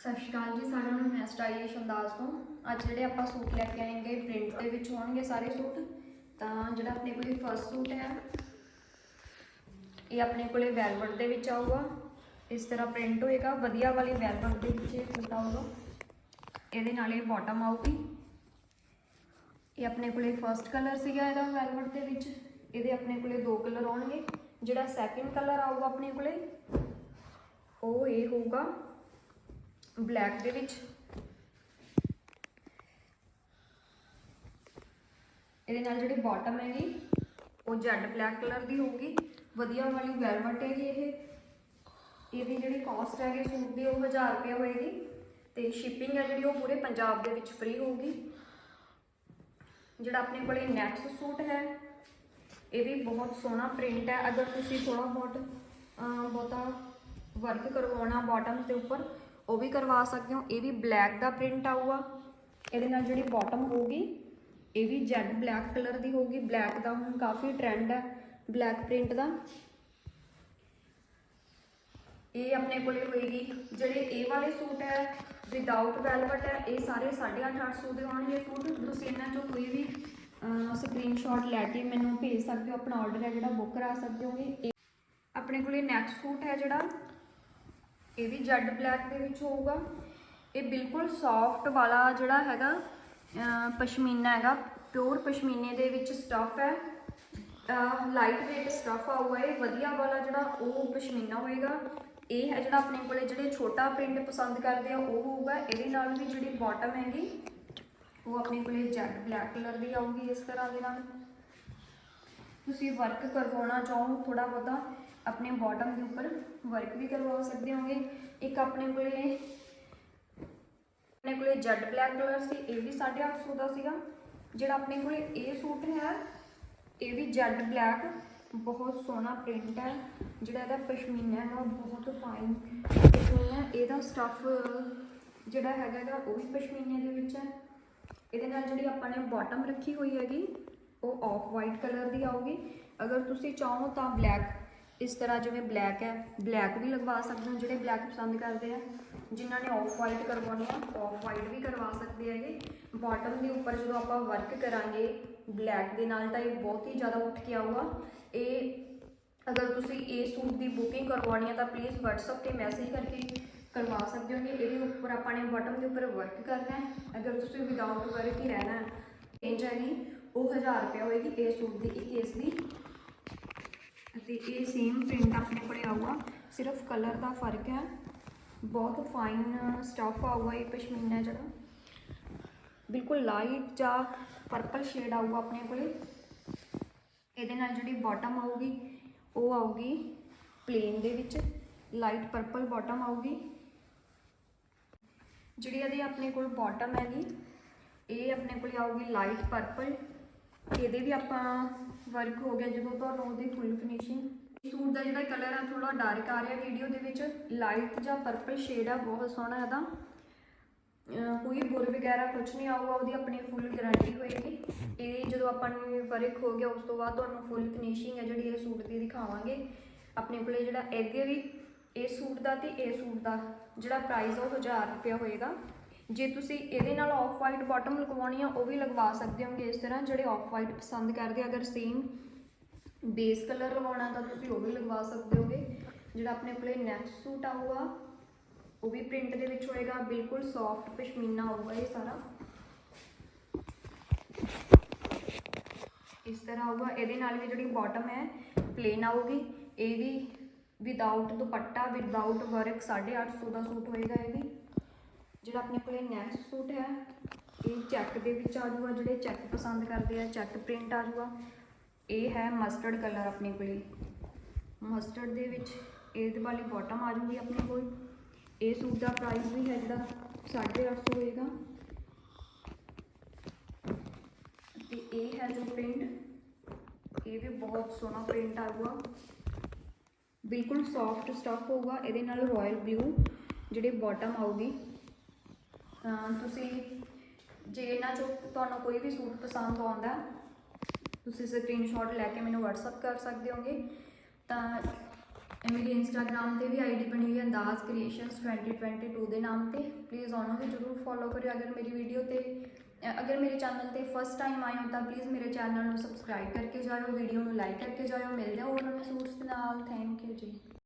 ਸਤਿ ਸ਼੍ਰੀ ਅਕਾਲ ਜੀ, ਸਾਰਿਆਂ ਨੂੰ ਮੈਂ ਸਟਾਈਲਿਸ਼ ਅੰਦਾਜ਼ ਤੋਂ। ਅੱਜ ਜਿਹੜੇ ਆਪਾਂ ਸੂਟ ਲੈ ਕੇ ਆਏਗੇ, ਪ੍ਰਿੰਟ ਦੇ ਵਿੱਚ ਹੋਣਗੇ ਸਾਰੇ ਸੂਟ। ਤਾਂ ਜਿਹੜਾ ਆਪਣੇ ਕੋਲੇ ਫਰਸਟ ਸੂਟ ਹੈ, ਇਹ ਆਪਣੇ ਕੋਲੇ ਵੈਲਵਟ ਦੇ ਵਿੱਚ ਆਊਗਾ। ਇਸ ਤਰ੍ਹਾਂ ਪ੍ਰਿੰਟ ਹੋਏਗਾ, ਵਧੀਆ ਵਾਲੀ ਵੈਲਵਟ ਦੇ ਵਿੱਚ ਇਹ ਸੂਟ ਆਊਗਾ। ਇਹਦੇ ਨਾਲ ਇਹ ਬਾਟਮ ਆਊਗੀ। ਇਹ ਆਪਣੇ ਕੋਲੇ ਫਰਸਟ ਕਲਰ ਸੀਗਾ ਇਹਦਾ ਵੈਲਵਟ ਦੇ ਵਿੱਚ। ਇਹਦੇ ਆਪਣੇ ਕੋਲੇ ਦੋ ਕਲਰ ਆਉਣਗੇ। ਜਿਹੜਾ ਸੈਕਿੰਡ ਕਲਰ ਆਊਗਾ ਆਪਣੇ ਕੋਲੇ, ਉਹ ਇਹ ਹੋਊਗਾ। ਬਲੈਕ ਦੇ ਵਿੱਚ। ਇਹਦੇ ਨਾਲ ਜਿਹੜੀ ਬਾਟਮ ਹੈਗੀ, ਉਹ ਜੈਡ ਬਲੈਕ ਕਲਰ ਦੀ ਹੋਊਗੀ। ਵਧੀਆ ਵਾਲੀ ਵੈਲਵਟ ਹੈਗੀ ਇਹ। ਇਹਦੀ ਜਿਹੜੀ ਕਾਸਟ ਹੈਗੀ ਸੂਟ ਦੀ, ਉਹ 1000 ਰੁਪਏ ਹੋਏਗੀ। ਤੇ ਸ਼ਿਪਿੰਗ ਹੈ ਜਿਹੜੀ, ਉਹ ਪੂਰੇ ਪੰਜਾਬ ਦੇ ਵਿੱਚ ਫ੍ਰੀ ਹੋਊਗੀ। ਜਿਹੜਾ ਆਪਣੇ ਕੋਲੇ ਨੈਕਸਟ ਸੂਟ ਹੈ, ਇਹ ਵੀ ਬਹੁਤ ਸੋਹਣਾ ਪ੍ਰਿੰਟ ਹੈ। ਅਗਰ ਤੁਸੀਂ ਥੋੜਾ ਬਹੁਤ ਬਹੁਤਾ ਵਰਕ ਕਰਵਾਉਣਾ ਬਾਟਮ ਦੇ ਉੱਪਰ ਉਹ ਵੀ ਕਰਵਾ ਸਕਦੇ ਹੋ। ਇਹ ਵੀ ਬਲੈਕ ਦਾ ਪ੍ਰਿੰਟ ਆਊਗਾ। ਇਹਦੇ ਨਾਲ ਜਿਹੜੀ ਬਾਟਮ ਹੋਊਗੀ, ਇਹ ਵੀ ਜੈਡ ਬਲੈਕ ਕਲਰ ਦੀ ਹੋਊਗੀ। ਬਲੈਕ ਦਾ ਹੁਣ ਕਾਫੀ ਟ੍ਰੈਂਡ ਹੈ ਬਲੈਕ ਪ੍ਰਿੰਟ ਦਾ। ਇਹ ਆਪਣੇ ਕੋਲੇ ਹੋਏਗੀ। ਜਿਹੜੇ ਇਹ ਵਾਲੇ ਸੂਟ ਹੈ ਵਿਦਆਊਟ ਵੈਲਵਟ ਹੈ, ਇਹ ਸਾਰੇ 850 ਦੇ ਹੋਣਗੇ ਸੂਟ। ਤੁਸੀਂ ਇਹਨਾਂ ਚੋਂ ਕੋਈ ਵੀ ਸਕਰੀਨਸ਼ਾਟ ਲੈ ਕੇ ਮੈਨੂੰ ਭੇਜ ਸਕਦੇ ਹੋ। ਆਪਣਾ ਆਰਡਰ ਹੈ ਜਿਹੜਾ ਬੁੱਕ ਕਰਾ ਸਕਦੇ ਹੋਗੇ। ਇਹ ਆਪਣੇ ਕੋਲੇ ਨੈਕਸਟ ਸੂਟ ਹੈ ਜਿਹੜਾ ਇਹ ਵੀ ਜੈਡ ਬਲੈਕ ਦੇ ਵਿੱਚ ਹੋਊਗਾ। ਇਹ ਬਿਲਕੁਲ ਸੌਫਟ ਵਾਲਾ ਜਿਹੜਾ ਹੈਗਾ ਪਸ਼ਮੀਨਾ ਹੈਗਾ ਪਿਓਰ ਪਸ਼ਮੀਨੇ ਦੇ ਵਿੱਚ ਸਟਫ ਹੈ। ਲਾਈਟ weight ਸਟਫ ਆਊਗਾ ਇਹ ਵਧੀਆ ਵਾਲਾ ਜਿਹੜਾ ਉਹ ਪਸ਼ਮੀਨਾ ਹੋਏਗਾ। ਇਹ ਹੈ ਜਿਹੜਾ ਆਪਣੇ ਕੋਲੇ ਜਿਹੜੇ ਛੋਟਾ ਪ੍ਰਿੰਟ ਪਸੰਦ ਕਰਦੇ ਆ, ਉਹ ਹੋਊਗਾ। ਇਹਦੇ ਨਾਲ ਵੀ ਜਿਹੜੀ ਬਾਟਮ ਹੈਗੀ, ਉਹ ਆਪਣੇ ਕੋਲੇ ਜੈਡ ਬਲੈਕ ਕਲਰ ਦੀ ਆਊਗੀ ਇਸ ਤਰ੍ਹਾਂ ਦੇ ਨਾਲ। ਤੁਸੀਂ ਵਰਕ ਕਰਵਾਉਣਾ ਚਾਹੋ ਥੋੜਾ ਬਹੁਤਾ। ਆਪਣੇ ਬਾਟਮ ਦੇ ਉੱਪਰ ਵਰਕ ਵੀ ਕਰਵਾ ਸਕਦੇ ਹੋਗੇ। ਇੱਕ ਆਪਣੇ ਕੋਲੇ ਆਪਣੇ ਕੋਲੇ ਜੈਡ ਬਲੈਕ ਕਲਰ ਸੀ, ਇਹ ਵੀ 850 ਦਾ ਸੀਗਾ। ਜਿਹੜਾ ਆਪਣੇ ਕੋਲੇ ਇਹ ਸੂਟ ਹੈ, ਇਹ ਵੀ ਜੈਡ ਬਲੈਕ ਬਹੁਤ ਸੋਹਣਾ ਪ੍ਰਿੰਟ ਹੈ। ਜਿਹੜਾ ਇਹਦਾ ਪਸ਼ਮੀਨਾ ਹੈ, ਉਹ ਬਹੁਤ ਫਾਈਨ ਪਸ਼ਮੀਨਾ ਇਹਦਾ ਸਟਫ ਜਿਹੜਾ ਹੈਗਾ ਗਾ ਉਹ ਵੀ ਪਸ਼ਮੀਨੇ ਦੇ ਵਿੱਚ ਹੈ। ਇਹਦੇ ਨਾਲ ਜਿਹੜੀ ਆਪਾਂ ਨੇ ਬਾਟਮ ਰੱਖੀ ਹੋਈ ਹੈਗੀ, ਉਹ ਆਫ ਵਾਈਟ ਕਲਰ ਦੀ ਆਊਗੀ। ਅਗਰ ਤੁਸੀਂ ਚਾਹੋ ਤਾਂ ਬਲੈਕ ਇਸ ਤਰ੍ਹਾਂ ਜਿਵੇਂ ਬਲੈਕ ਹੈ ਬਲੈਕ ਵੀ ਲਗਵਾ ਸਕਦੇ ਹੋ, ਜਿਹੜੇ ਬਲੈਕ ਪਸੰਦ ਕਰਦੇ ਆ। ਜਿਨ੍ਹਾਂ ਨੇ ਆਫ ਵਾਈਟ ਕਰਵਾਉਣੀ ਆ ਆਫ ਵਾਈਟ ਵੀ ਕਰਵਾ ਸਕਦੇ ਹੈਗੇ ਬਾਟਮ ਦੇ ਉੱਪਰ ਜਦੋਂ ਆਪਾਂ ਵਰਕ ਕਰਾਂਗੇ ਬਲੈਕ ਦੇ ਨਾਲ ਤਾਂ ਇਹ ਬਹੁਤ ਹੀ ਜ਼ਿਆਦਾ ਉੱਠ ਕੇ ਆਊਗਾ। ਇਹ ਅਗਰ ਤੁਸੀਂ ਇਹ ਸੂਟ ਦੀ ਬੁਕਿੰਗ ਕਰਵਾਉਣੀ ਹੈ ਤਾਂ ਪਲੀਜ਼ WhatsApp ਤੇ ਮੈਸੇਜ ਕਰਕੇ ਕਰਵਾ ਸਕਦੇ ਹੋ ਕਿ ਇਹਦੇ ਉੱਪਰ ਆਪਾਂ ਨੇ ਬਾਟਮ ਦੇ ਉੱਪਰ ਵਰਕ ਕਰਨਾ ਹੈ। ਅਗਰ ਤੁਸੀਂ ਵਿਦਆਊਟ ਵਰਕ ਹੀ ਰਹਿਣਾ ਹੈ ਰੇਂਜ ਹੈਗੀ ਉਹ 1000 ਰੁਪਏ ਹੋਏਗੀ ਇਹ ਸੂਟ ਦੀ, ਇੱਕ ਕੇਸ ਦੀ। ਅਤੇ ਇਹ ਸੇਮ ਪ੍ਰਿੰਟ ਆਪਣੇ ਕੋਲੇ ਆਊਗਾ। ਸਿਰਫ ਕਲਰ ਦਾ ਫ਼ਰਕ ਹੈ। ਬਹੁਤ ਫਾਈਨ ਸਟਫ ਆਊਗਾ ਇਹ ਪਸ਼ਮੀਨਾ ਜਿਹੜਾ। ਬਿਲਕੁਲ ਲਾਈਟ ਜਾਂ ਪਰਪਲ ਸ਼ੇਡ ਆਊਗਾ ਆਪਣੇ ਕੋਲੇ। ਇਹਦੇ ਨਾਲ ਜਿਹੜੀ ਬਾਟਮ ਆਊਗੀ, ਉਹ ਆਊਗੀ ਪਲੇਨ ਦੇ ਵਿੱਚ। ਲਾਈਟ ਪਰਪਲ ਬਾਟਮ ਆਊਗੀ। ਜਿਹੜੀ ਇਹਦੀ ਆਪਣੇ ਕੋਲ ਬਾਟਮ ਹੈਗੀ, ਇਹ ਆਪਣੇ ਕੋਲ ਆਊਗੀ ਲਾਈਟ ਪਰਪਲ ਇਹਦੇ ਵੀ ਆਪਾਂ ਵਰਕ ਹੋ ਗਿਆ ਜਦੋਂ ਤੁਹਾਨੂੰ ਉਹਦੀ ਫੁੱਲ ਫਿਨਿਸ਼ਿੰਗ ਸੂਟ ਦਾ ਜਿਹੜਾ ਕਲਰ ਆ ਥੋੜਾ ਡਾਰਕ ਆ ਰਿਹਾ ਵੀਡੀਓ ਦੇ ਵਿੱਚ। ਲਾਈਟ ਜਾਂ ਪਰਪਲ ਸ਼ੇਡ ਆ, ਬਹੁਤ ਸੋਹਣਾ ਇਹਦਾ। ਕੋਈ ਬੁਰ ਵਗੈਰਾ ਕੁਝ ਨਹੀਂ ਆਊਗਾ, ਉਹਦੀ ਆਪਣੀ ਫੁੱਲ ਗਾਰੰਟੀ ਹੋਏਗੀ। ਇਹ ਜਦੋਂ ਆਪਾਂ ਨੂੰ ਵਰਕ ਹੋ ਗਿਆ, ਉਸ ਤੋਂ ਬਾਅਦ ਤੁਹਾਨੂੰ ਫੁੱਲ ਫਿਨਿਸ਼ਿੰਗ ਹੈ ਜਿਹੜੀ ਇਹ ਸੂਟ ਦੀ ਦਿਖਾਵਾਂਗੇ। ਆਪਣੇ ਕੋਲੇ ਜਿਹੜਾ ਇਹਦੇ ਵੀ, ਇਹ ਸੂਟ ਦਾ ਤੇ ਇਹ ਸੂਟ ਦਾ। ਜਿਹੜਾ ਪ੍ਰਾਈਸ ਉਹ 1000 ਰੁਪਏ ਹੋਏਗਾ। ਜੇ ਤੁਸੀਂ ਇਹਦੇ ਨਾਲ ਆਫ ਵਾਈਟ ਬਾਟਮ ਲਗਵਾਉਣੀ ਆ, ਉਹ ਵੀ ਲਗਵਾ ਸਕਦੇ ਹੋਗੇ ਇਸ ਤਰ੍ਹਾਂ, ਜਿਹੜੇ ਆਫ ਵਾਈਟ ਪਸੰਦ ਕਰਦੇ ਅਗਰ ਸੇਮ ਬੇਸ ਕਲਰ ਲਗਾਉਣਾ ਤਾਂ ਤੁਸੀਂ ਉਹ ਵੀ ਲਗਵਾ ਸਕਦੇ ਹੋਗੇ। ਜਿਹੜਾ ਆਪਣੇ ਕੋਲੇ ਨੈਕਸਟ ਸੂਟ ਆਊਗਾ, ਉਹ ਵੀ ਪ੍ਰਿੰਟ ਦੇ ਵਿੱਚ ਹੋਏਗਾ। ਬਿਲਕੁਲ ਸੌਫਟ ਪਸ਼ਮੀਨਾ ਹੋਊਗਾ ਇਹ ਸਾਰਾ। ਇਸ ਤਰ੍ਹਾਂ ਆਊਗਾ। ਇਹਦੇ ਨਾਲ ਵੀ ਜਿਹੜੀ ਬਾਟਮ ਹੈ ਪਲੇਨ ਆਊਗੀ। ਇਹ ਵੀ ਵਿਦਆਊਟ ਦੁਪੱਟਾ ਵਿਦਆਊਟ ਵਰਕ 850 ਦਾ ਸੂਟ ਹੋਏਗਾ ਇਹ ਵੀ। ਜਿਹੜਾ ਆਪਣੇ ਕੋਲੇ ਨੈਕਸਟ ਸੂਟ ਹੈ, ਇਹ ਚੈੱਕ ਦੇ ਵਿੱਚ ਆ ਜੂਗਾ ਜਿਹੜੇ ਚੈੱਕ ਪਸੰਦ ਕਰਦੇ ਆ, ਚੈੱਕ ਪ੍ਰਿੰਟ ਆ ਜੂਗਾ ਇਹ ਹੈ ਮਸਟਰਡ ਕਲਰ ਆਪਣੇ ਕੋਲੇ। ਮਸਟਰਡ ਦੇ ਵਿੱਚ ਇਹਦੇ ਵਾਲੀ ਬਾਟਮ ਆ ਜੂਗੀ ਆਪਣੇ ਕੋਲ। ਇਹ ਸੂਟ ਦਾ ਪ੍ਰਾਈਸ ਵੀ ਹੈ ਜਿਹੜਾ 850 ਹੋਏਗਾ। ਤੇ ਇਹ ਹੈ ਜੋ ਪ੍ਰਿੰਟ ਇਹ ਵੀ ਬਹੁਤ ਸੋਹਣਾ ਪ੍ਰਿੰਟ ਆਊਗਾ ਬਿਲਕੁਲ ਸੌਫਟ ਸਟਫ ਹੋਊਗਾ, ਇਹਦੇ ਨਾਲ ਰਾਇਲ ਬਲੂ ਜਿਹੜੇ ਬਾਟਮ ਆਊਗੀ। ਤੁਸੀਂ ਜੇ ਇਹਨਾਂ ਚੋਂ ਤੁਹਾਨੂੰ ਕੋਈ ਵੀ ਸੂਟ ਪਸੰਦ ਆਉਂਦਾ, ਤੁਸੀਂ ਸਕਰੀਨਸ਼ਾਟ ਲੈ ਕੇ ਮੈਨੂੰ WhatsApp ਕਰ ਸਕਦੇ ਹੋਗੇ। ਤਾਂ ਮੇਰੀ ਇੰਸਟਾਗ੍ਰam ਤੇ ਵੀ ਆਈਡੀ ਬਣੀ ਹੋਈ ਹੈ, ਅੰਦਾਜ਼ ਕ੍ਰੀਏਸ਼ਨਸ 2022 ਦੇ ਨਾਮ ਤੇ। ਪਲੀਜ਼ ਉਹਨੂੰ ਵੀ ਜਰੂਰ ਫੋਲੋ ਕਰਿਓ। ਅਗਰ ਮੇਰੀ ਵੀਡੀਓ ਤੇ ਅਗਰ ਮੇਰੇ ਚੈਨਲ ਤੇ ਫਸਟ ਟਾਈਮ ਆਏ ਹੋ, ਤਾਂ ਪਲੀਜ਼ ਮੇਰੇ ਚੈਨਲ ਨੂੰ ਸਬਸਕ੍ਰਾਈਬ ਕਰਕੇ ਜਾਇਓ ਵੀਡੀਓ ਨੂੰ ਲਾਈਕ ਕਰਕੇ ਜਾਇਓ, ਮਿਲਦੇ ਹਾਂ ਹੋਰ ਨਵੇਂ ਸੂਟਸ ਦੇ ਨਾਲ। ਥੈਂਕ ਯੂ ਜੀ।